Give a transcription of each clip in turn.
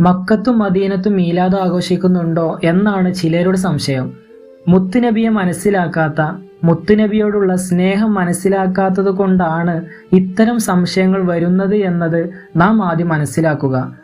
മക്കത്തും മദീനത്തും മീലാദ് ആഘോഷിക്കുന്നുണ്ടോ എന്നാണ് ചിലരുടെ സംശയം. മുത്തുനബിയെ മനസ്സിലാക്കാത്ത മുത്തുനബിയോടുള്ള സ്നേഹം മനസ്സിലാക്കാത്തത് കൊണ്ടാണ് ഇത്തരം സംശയങ്ങൾ വരുന്നത് എന്നത് നാം ആദ്യം മനസ്സിലാക്കുക.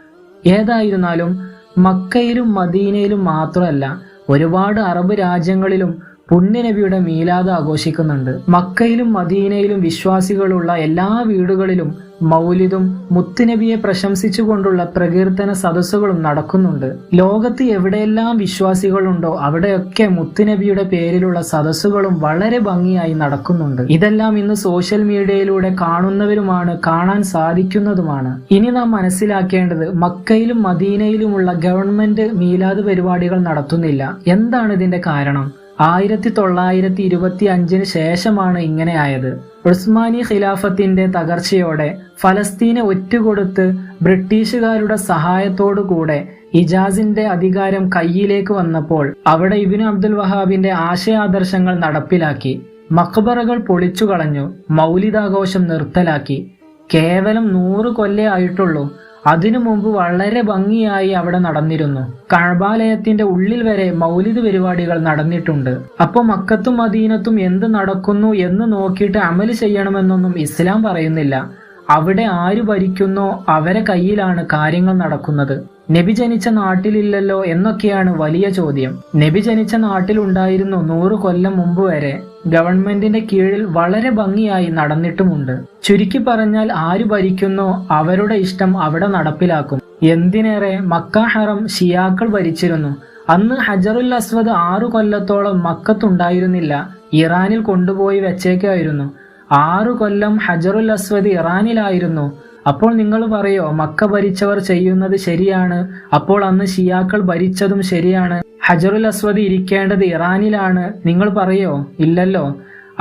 ഏതായിരുന്നാലും മക്കയിലും മദീനയിലും മാത്രമല്ല ഒരുപാട് അറബ് രാജ്യങ്ങളിലും പുണ്യനബിയുടെ മീലാദ് ആഘോഷിക്കുന്നുണ്ട്. മക്കയിലും മദീനയിലും വിശ്വാസികളുള്ള എല്ലാ വീടുകളിലും മൗലിദും മുത്തുനബിയെ പ്രശംസിച്ചുകൊണ്ടുള്ള പ്രകീർത്തന സദസ്സുകളും നടക്കുന്നുണ്ട്. ലോകത്ത് എവിടെയെല്ലാം വിശ്വാസികളുണ്ടോ അവിടെയൊക്കെ മുത്തുനബിയുടെ പേരിലുള്ള സദസ്സുകളും വളരെ ഭംഗിയായി നടക്കുന്നുണ്ട്. ഇതെല്ലാം ഇന്ന് സോഷ്യൽ മീഡിയയിലൂടെ കാണുന്നവരുമാണ് കാണാൻ സാധിക്കുന്നതുമാണ്. ഇനി നാം മനസ്സിലാക്കേണ്ടത് മക്കയിലും മദീനയിലുമുള്ള ഗവൺമെന്റ് മീലാദ് പരിപാടികൾ നടത്തുന്നില്ല. എന്താണ് ഇതിന്റെ കാരണം? ആയിരത്തി തൊള്ളായിരത്തി ഇരുപത്തി അഞ്ചിന് ശേഷമാണ് ഇങ്ങനെയായത് ഉസ്മാനി ഖിലാഫത്തിന്റെ തകർച്ചയോടെ ഫലസ്തീനെ ഒറ്റുകൊടുത്ത് ബ്രിട്ടീഷുകാരുടെ സഹായത്തോടുകൂടെ ഇജാസിന്റെ അധികാരം കയ്യിലേക്ക് വന്നപ്പോൾ അവിടെ ഇബിന് അബ്ദുൽ വഹാബിന്റെ ആശയാദർശങ്ങൾ നടപ്പിലാക്കി. മക്ബറകൾ പൊളിച്ചു കളഞ്ഞു മൗലിതാഘോഷം നിർത്തലാക്കി. കേവലം നൂറ് കൊല്ലേ ആയിട്ടുള്ളൂ അതിനു മുമ്പ് വളരെ ഭംഗിയായി അവിടെ നടന്നിരുന്നു. കഴബാലയത്തിന്റെ ഉള്ളിൽ വരെ മൗലിദ് പരിപാടികൾ നടന്നിട്ടുണ്ട്. അപ്പൊ മക്കത്തും മദീനത്തും എന്ത് നടക്കുന്നു എന്ന് നോക്കിയിട്ട് അമൽ ചെയ്യണമെന്നൊന്നും ഇസ്ലാം പറയുന്നില്ല. അവിടെ ആര് ഭരിക്കുന്നോ അവരെ കയ്യിലാണ് കാര്യങ്ങൾ നടക്കുന്നത്. നബി ജനിച്ച നാട്ടിലില്ലല്ലോ എന്നൊക്കെയാണ് വലിയ ചോദ്യം. നബി ജനിച്ച നാട്ടിലുണ്ടായിരുന്നു നൂറ് കൊല്ലം മുമ്പ് വരെ. ഗവൺമെന്റിന്റെ കീഴിൽ വളരെ ഭംഗിയായി നടന്നിട്ടുമുണ്ട്. ചുരുക്കി പറഞ്ഞാൽ ആര് ഭരിക്കുന്നോ അവരുടെ ഇഷ്ടം അവിടെ നടപ്പിലാക്കും. എന്തിനേറെ മക്ക ഹറം ഷിയാക്കൾ ഭരിച്ചിരുന്നു. അന്ന് ഹജറുൽ അസ്വദ് ആറു കൊല്ലത്തോളം മക്കത്തുണ്ടായിരുന്നില്ല. ഇറാനിൽ കൊണ്ടുപോയി വെച്ചേക്കായിരുന്നു. ആറു കൊല്ലം ഹജറുൽ അസ്വദ് ഇറാനിലായിരുന്നു. അപ്പോൾ നിങ്ങൾ പറയോ മക്ക ഭരിച്ചവർ ചെയ്യുന്നത് ശരിയാണ്? അപ്പോൾ അന്ന് ഷിയാക്കൾ ഭരിച്ചതും ശരിയാണ്. ഹജറുൽ അസ്വദ് ഇരിക്കേണ്ടത് ഇറാനിലാണ്. നിങ്ങൾ പറയോ ഇല്ലല്ലോ.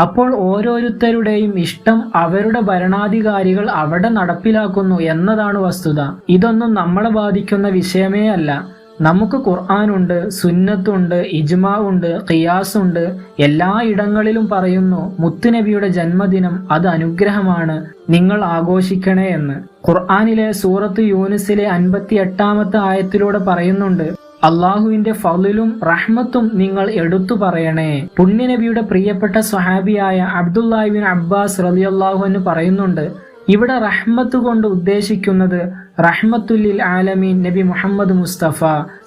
അപ്പോൾ ഓരോരുത്തരുടെയും ഇഷ്ടം അവരുടെ ഭരണാധികാരികൾ അവിടെ നടപ്പിലാക്കുന്നു എന്നതാണ് വസ്തുത. ഇതൊന്നും നമ്മളെ ബാധിക്കുന്ന വിഷയമേ അല്ല. നമുക്ക് ഖുർആാനുണ്ട് സുന്നത്തുണ്ട് ഇജ്മാവുണ്ട് ഖിയാസുണ്ട്. എല്ലാ ഇടങ്ങളിലും പറയുന്നു മുത്തുനബിയുടെ ജന്മദിനം അത് അനുഗ്രഹമാണ് നിങ്ങൾ ആഘോഷിക്കണേ എന്ന്. ഖുർആാനിലെ സൂറത്ത് യൂനിസിലെ അൻപത്തി എട്ടാമത്തെ ആയത്തിലൂടെ പറയുന്നുണ്ട് അള്ളാഹുവിന്റെ ഫലിലും റഹ്മത്തും നിങ്ങൾ എടുത്തു പറയണേ. പുണ്യനബിയുടെ പ്രിയപ്പെട്ട സ്വഹാബിയായ അബ്ദുല്ലാഹിബിൻ അബ്ബാസ് റലിയല്ലാഹു പറയുന്നുണ്ട് ഇവിടെ റഹ്മത്ത് കൊണ്ട് ഉദ്ദേശിക്കുന്നത് റഹ്മത്തുല്ലിൽ ആലമീൻ നബി മുഹമ്മദ് മുസ്തഫ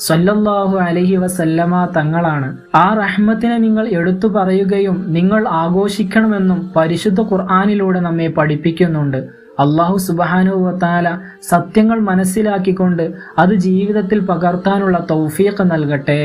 സല്ലല്ലാഹു അലഹി വസല്ലമ തങ്ങളാണ്. ആ റഹ്മത്തിനെ നിങ്ങൾ എടുത്തു പറയുകയും നിങ്ങൾ ആഘോഷിക്കണമെന്നും പരിശുദ്ധ ഖുർആാനിലൂടെ നമ്മെ പഠിപ്പിക്കുന്നുണ്ട്. അള്ളാഹു സുബാനുവത്താല സത്യങ്ങൾ മനസ്സിലാക്കിക്കൊണ്ട് അത് ജീവിതത്തിൽ പകർത്താനുള്ള തൗഫീഖ് നൽകട്ടെ.